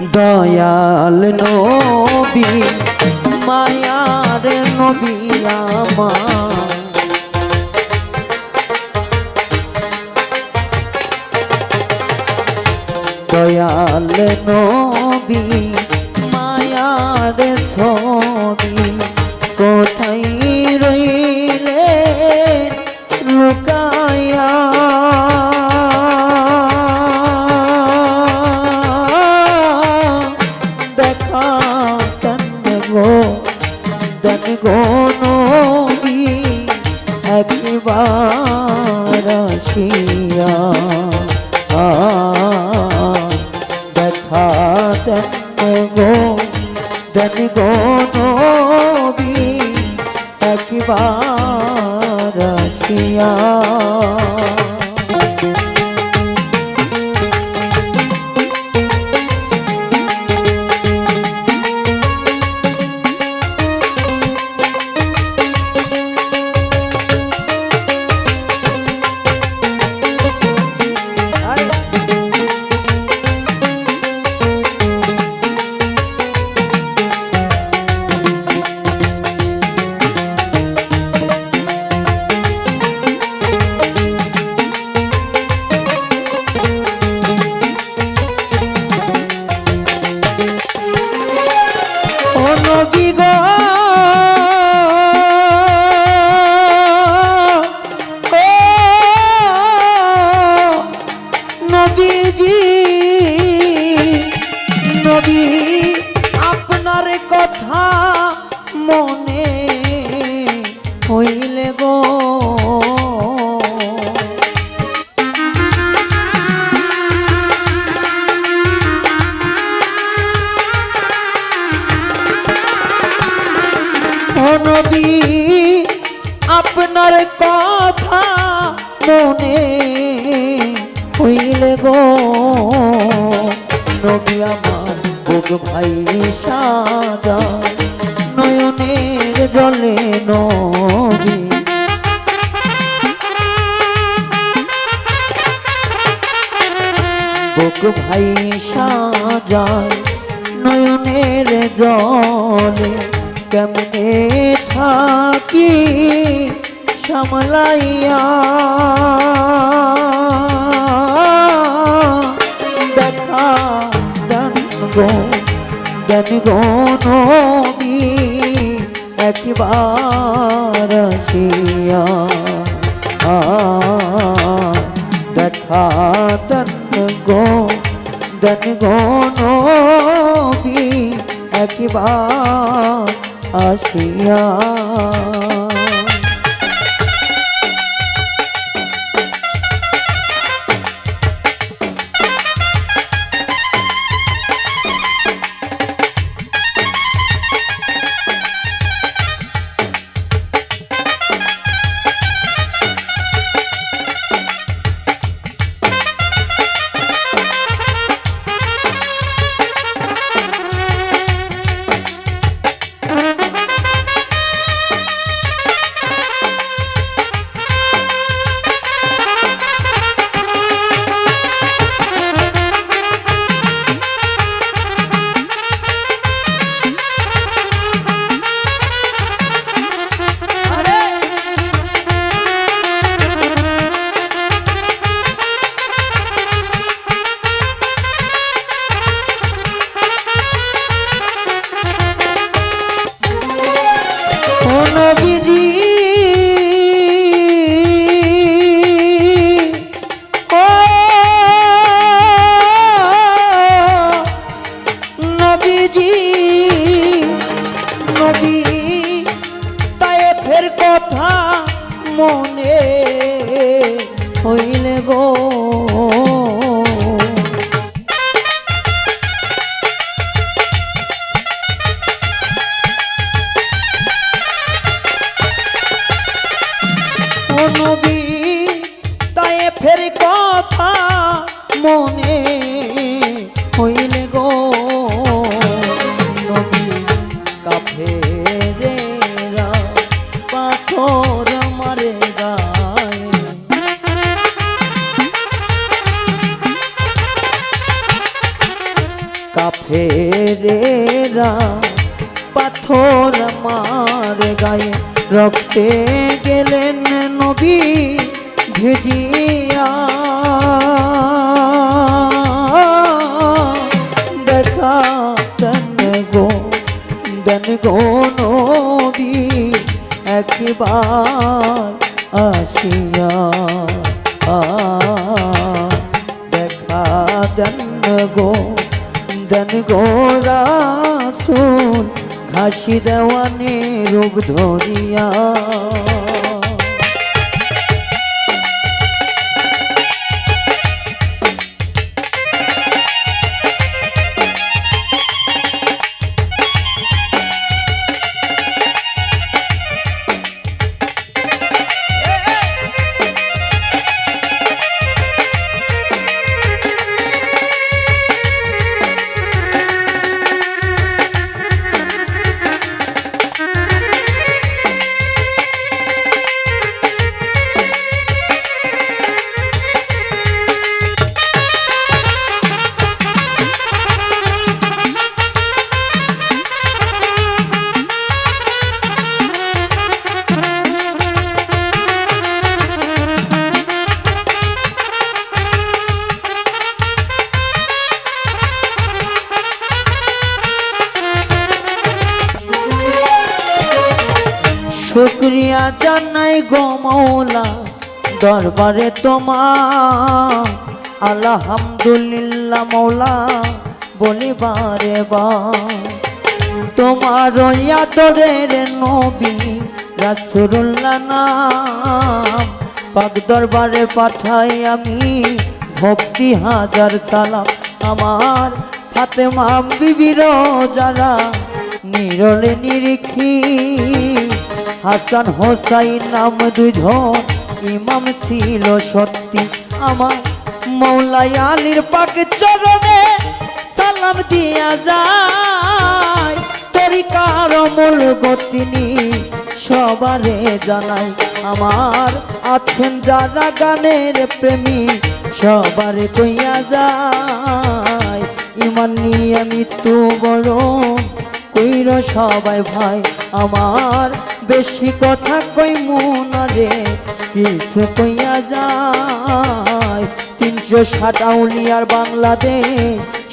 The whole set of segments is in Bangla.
দয়াল নবী মায়ার নবী আমার। দয়াল নবী মায়ার ছবি আ, দেখা গো দেন গো নবী একবার আসিয়া মনে হইলে গো। নবী আমার বুক ভাই সাদা নয়নের জলে নবী বুক ভাই সাজায় নয়নের জলে কেমনে থাকি? সামলাইয়া দেখা দেন গো দেন গো নবী, একবার আসিয়া। দেখা দেন গো দেন গো নবী, একবার আসিয়া। নবী, তাই ফের কথা মনে হইলে গো। নবী কাফে রে পাথর মারে গায়ে। কাফে রে পাথর মার গায়ে। রক্তে দেন গোরা ঘাসি দেওয়ানে রূপ ধরিয়া শুক্রিয়া জানাই গো মৌলা, দরবারে তোমার। আলহামদুলিল্লাহ মৌলা, বলিবারে বা। তোমার আদরের নবী রাসূলুল্লাহ নাম। পাক দরবারে পাঠাই আমি, ভক্তি হাজার সালাম। আমার ফাতেমা বিবির যারা নিরলে নিরিখি হাসান হোসাইন নাম দুজন ইমাম ছিল সত্যি আমার। মৌলাই আলীর পাকে চরণে সালাম দিয়া যায়। তরিকার মূল গতিনি সবারে জানাই, আমার আছেন যারা গানের প্রেমী, সবারে কইয়া যায়, ইমান নিয়ে মৃত্যু বড় কইর সবাই ভাই, আমার বেশি কথা কই মনারে কিছু কইয়া যায়। তিনশো ষাট আউলিয়ার বাংলাদেশ,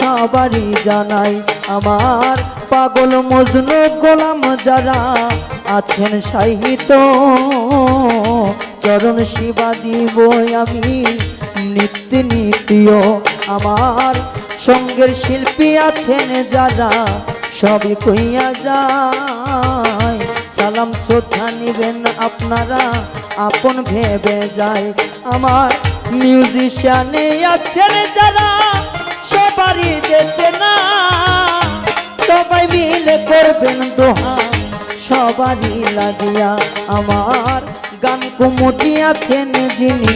সবারই জানাই আমার পাগল মজনু গোলাম যারা আছেন সাহিত্য। চরণ শিবা দিব আমি নিত্য নিত্য। আমার সঙ্গের শিল্পী আছেন যারা, সবই কইয়া যায়। সালাম শ্রদ্ধা নিবেন আপনারা, আপন ভেবে যায় আমার মিউজিশিয়ানে আছেন যারা, সবারই দেশে না। সবাই মিলে করবেন দোহা, সবারই লাগিয়া। আমার গান কুমুটি আছেন যিনি,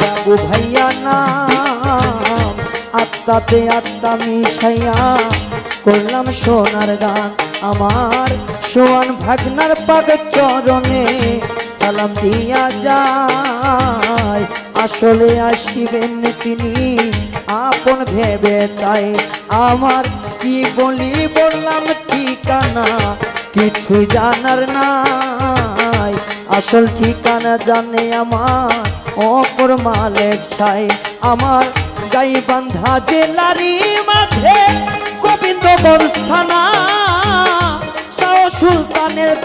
বাবু ভাইয়া নাম। আত্মাতে আত্মা মিশাইয়া করলাম সোনার গান। আমার সোয়ান ভাগনার পাগ চরণে সালাম দিয়া যায়। আসলে আসিবেন তিনি, আপন ভেবে তাই আমার কি বলি বললাম ঠিকানা কিছু জানার নাই। আসল ঠিকানা জানে আমার অপর মালেক ছাই। আমার গাই বান্ধা জেলারি মাঝে গোবিন্দ বরস্থানা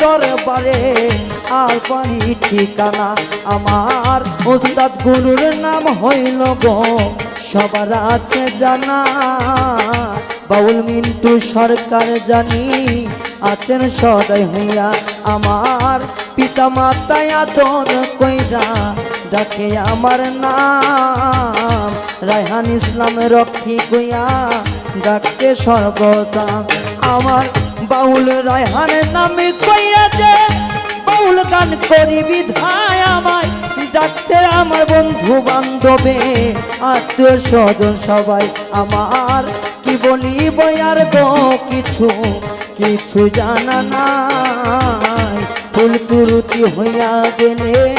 দরবারে আর পানি ঠিকানা আমার। ওস্তাদ গুরুর নাম হইল গো, সবার আছে জানা। বাউল মিন্টু সরকার জানি, আছেন সদয় হইয়া আমার। পিতা মাতায় আদর কইরা ডাকে আমার নাম। রায়হান ইসলাম রক্ষী কইয়া ডাকতে সর্বদা আমার। বাউল রায়হানের নামে কইয়া যে বাউল গান করি বিধায় আমায়। ডাকতে আমার বন্ধু বান্ধবে, আত্মীয় স্বজন সবাই আমার। কি বলিব আর গো, কিছু কিছু জানা নাই। ফুল তুরুতি হইয়া গেলে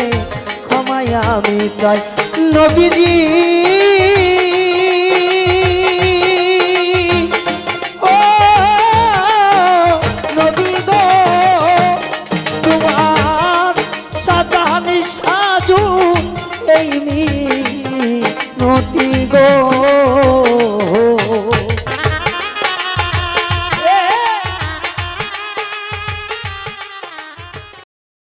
ক্ষমায় আমি চাই। নবীজি